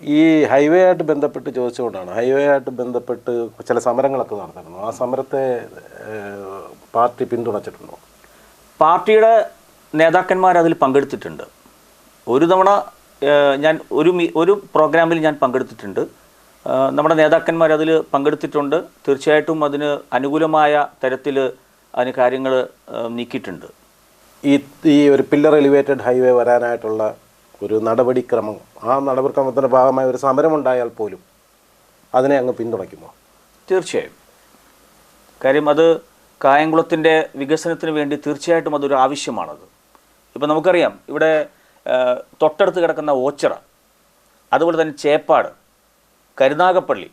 ഈ ഹൈവേ ആയിട്ട് ബന്ധപ്പെട്ട് ചോദിച്ചുകൊണ്ടാണ് ഹൈവേ ആയിട്ട് ബന്ധപ്പെട്ട് ചില സമരങ്ങളൊക്കെ നടന്നിരുന്നു. ആ സമരത്തെ പാർട്ടി പിന്തുണച്ചിട്ടുണ്ടോ? പാർട്ടിയുടെ നേതാക്കന്മാർ അതിൽ പങ്കെടുത്തിട്ടുണ്ട്. ഒരു തവണ ഞാൻ ഒരു ഒരു പ്രോഗ്രാമിൽ ഞാൻ പങ്കെടുത്തിട്ടുണ്ട്. നമ്മുടെ നേതാക്കന്മാർ അതിൽ പങ്കെടുത്തിട്ടുണ്ട്. തീർച്ചയായിട്ടും അതിന് അനുകൂലമായ തരത്തിൽ അതിന് കാര്യങ്ങൾ നീക്കിയിട്ടുണ്ട്. ഈ ഈ ഒരു പില്ലർ എലിവേറ്റഡ് ഹൈവേ വരാനായിട്ടുള്ള ഒരു നടപടിക്രമം. ആ നടപടിക്രമത്തിന്റെ ഭാഗമായ ഒരു സമരമുണ്ടായാൽ പോലും അതിനെ അങ്ങ് പിന്തുണയ്ക്കുമോ? തീർച്ചയായും. കാര്യം അത് കായംകുളത്തിന്റെ വികസനത്തിന് വേണ്ടി തീർച്ചയായിട്ടും അതൊരു ആവശ്യമാണത്. ഇപ്പം നമുക്കറിയാം ഇവിടെ തൊട്ടടുത്ത് കിടക്കുന്ന ഓച്ചിറ അതുപോലെ തന്നെ ചേപ്പാട് കരുനാഗപ്പള്ളി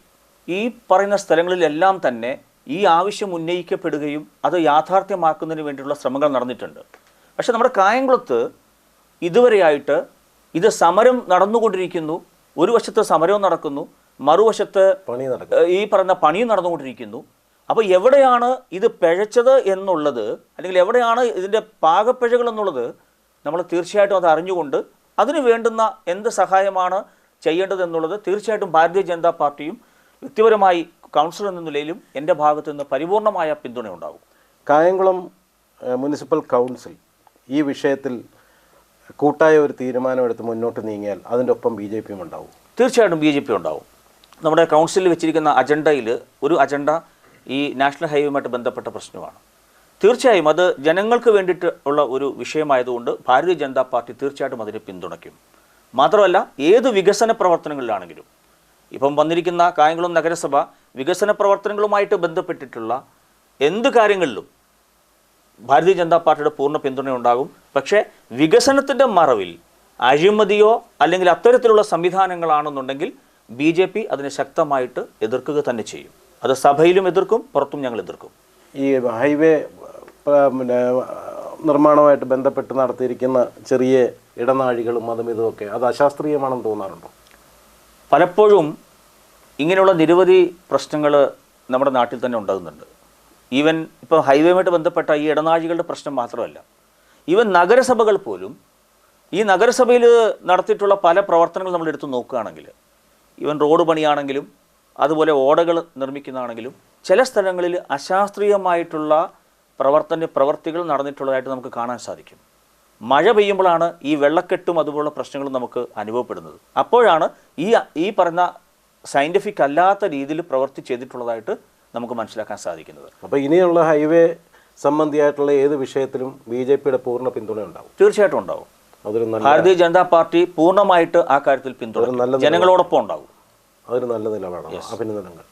ഈ പറയുന്ന സ്ഥലങ്ങളിലെല്ലാം തന്നെ ഈ ആവശ്യം ഉന്നയിക്കപ്പെടുകയും അത് യാഥാർത്ഥ്യമാക്കുന്നതിന് വേണ്ടിയുള്ള ശ്രമങ്ങൾ നടന്നിട്ടുണ്ട്. പക്ഷേ നമ്മുടെ കായംകുളത്ത് ഇതുവരെയായിട്ട് ഇത് സമരം നടന്നുകൊണ്ടിരിക്കുന്നു. ഒരു വശത്ത് സമരവും നടക്കുന്നു. മറുവശത്ത് പണി ഈ പറയുന്ന പണിയും നടന്നുകൊണ്ടിരിക്കുന്നു. അപ്പോൾ എവിടെയാണ് ഇത് പിഴച്ചത് എന്നുള്ളത് അല്ലെങ്കിൽ എവിടെയാണ് ഇതിന്റെ പാകപ്പിഴകൾ എന്നുള്ളത് നമ്മൾ തീർച്ചയായിട്ടും അത് അറിഞ്ഞുകൊണ്ട് അതിന് വേണ്ടുന്ന എന്ത് സഹായമാണ് ചെയ്യേണ്ടത് എന്നുള്ളത് തീർച്ചയായിട്ടും ഭാരതീയ ജനതാ പാർട്ടിയും വ്യക്തിപരമായി കൗൺസിലർ എന്ന നിലയിലും എന്റെ ഭാഗത്തു നിന്ന് പരിപൂർണമായ പിന്തുണ ഉണ്ടാകും കായംകുളം മുനിസിപ്പൽ കൗൺസിൽ ഈ വിഷയത്തിൽ കൂട്ടായ ഒരു തീരുമാനമെടുത്ത് മുന്നോട്ട് നീങ്ങിയാൽ അതിന്റെ ഒപ്പം ബി ജെ പിയും ഉണ്ടാവും. തീർച്ചയായിട്ടും ബി ജെ പി ഉണ്ടാവും. നമ്മുടെ കൗൺസിലിൽ വെച്ചിരിക്കുന്ന അജണ്ടയിൽ ഒരു അജണ്ട ഈ നാഷണൽ ഹൈവേയുമായിട്ട് ബന്ധപ്പെട്ട പ്രശ്നമാണ്. തീർച്ചയായും അത് ജനങ്ങൾക്ക് വേണ്ടിയിട്ട് ഉള്ള ഒരു വിഷയമായതുകൊണ്ട് ഭാരതീയ ജനതാ പാർട്ടി തീർച്ചയായിട്ടും അതിനെ പിന്തുണയ്ക്കും. മാത്രമല്ല ഏത് വികസന പ്രവർത്തനങ്ങളിലാണെങ്കിലും ഇപ്പം വന്നിരിക്കുന്ന കായംകുളം നഗരസഭ വികസന പ്രവർത്തനങ്ങളുമായിട്ട് ബന്ധപ്പെട്ടിട്ടുള്ള എന്ത് കാര്യങ്ങളിലും ഭാരതീയ ജനതാ പാർട്ടിയുടെ പൂർണ പിന്തുണയുണ്ടാകും പക്ഷേ വികസനത്തിന്റെ മറവിൽ അഴിമതിയോ അല്ലെങ്കിൽ അത്തരത്തിലുള്ള സംവിധാനങ്ങളാണെന്നുണ്ടെങ്കിൽ ബി ജെ പി അതിനെ ശക്തമായിട്ട് എതിർക്കുക തന്നെ ചെയ്യും. അത് സഭയിലും എതിർക്കും പുറത്തും ഞങ്ങൾ എതിർക്കും. ഈ ഹൈവേ പിന്നെ നിർമ്മാണവുമായിട്ട് ബന്ധപ്പെട്ട് നടത്തിയിരിക്കുന്ന ചെറിയ ഇടനാഴികളും അതും ഇതുമൊക്കെ അത് അശാസ്ത്രീയമാണെന്ന് തോന്നാറുണ്ടോ? പലപ്പോഴും ഇങ്ങനെയുള്ള നിരവധി പ്രശ്നങ്ങൾ നമ്മുടെ നാട്ടിൽ തന്നെ ഉണ്ടാകുന്നുണ്ട്. ഈവൻ ഇപ്പോൾ ഹൈവേയുമായിട്ട് ബന്ധപ്പെട്ട ഈ ഇടനാഴികളുടെ പ്രശ്നം മാത്രമല്ല ഈവൻ നഗരസഭകൾ പോലും ഈ നഗരസഭയിൽ നടത്തിയിട്ടുള്ള പല പ്രവർത്തനങ്ങൾ നമ്മൾ എടുത്തു നോക്കുകയാണെങ്കിൽ ഈവൻ റോഡ് പണിയാണെങ്കിലും അതുപോലെ ഓടകൾ നിർമ്മിക്കുന്നതാണെങ്കിലും ചില സ്ഥലങ്ങളിൽ അശാസ്ത്രീയമായിട്ടുള്ള പ്രവർത്തന പ്രവർത്തികൾ നടന്നിട്ടുള്ളതായിട്ട് നമുക്ക് കാണാൻ സാധിക്കും. മഴ പെയ്യുമ്പോഴാണ് ഈ വെള്ളക്കെട്ടും അതുപോലുള്ള പ്രശ്നങ്ങളും നമുക്ക് അനുഭവപ്പെടുന്നത്. അപ്പോഴാണ് ഈ ഈ പറഞ്ഞ സയന്റിഫിക് അല്ലാത്ത രീതിയിൽ പ്രവർത്തി ചെയ്തിട്ടുള്ളതായിട്ട് നമുക്ക് മനസ്സിലാക്കാൻ സാധിക്കുന്നത്. അപ്പോൾ ഇനിയുള്ള ഹൈവേ സംബന്ധിയായിട്ടുള്ള ഏത് വിഷയത്തിലും ബി ജെ പിയുടെ പൂർണ പിന്തുണ ഉണ്ടാവും. തീർച്ചയായിട്ടും ഉണ്ടാവും. അതൊരു നല്ല ഭാരതീയ ജനതാ പാർട്ടി പൂർണമായിട്ട് ആ കാര്യത്തിൽ പിന്തുണ ജനങ്ങളോടൊപ്പം ഉണ്ടാവും. അതൊരു നല്ല നിലപാടാണ്. അഭിനന്ദനങ്ങൾ.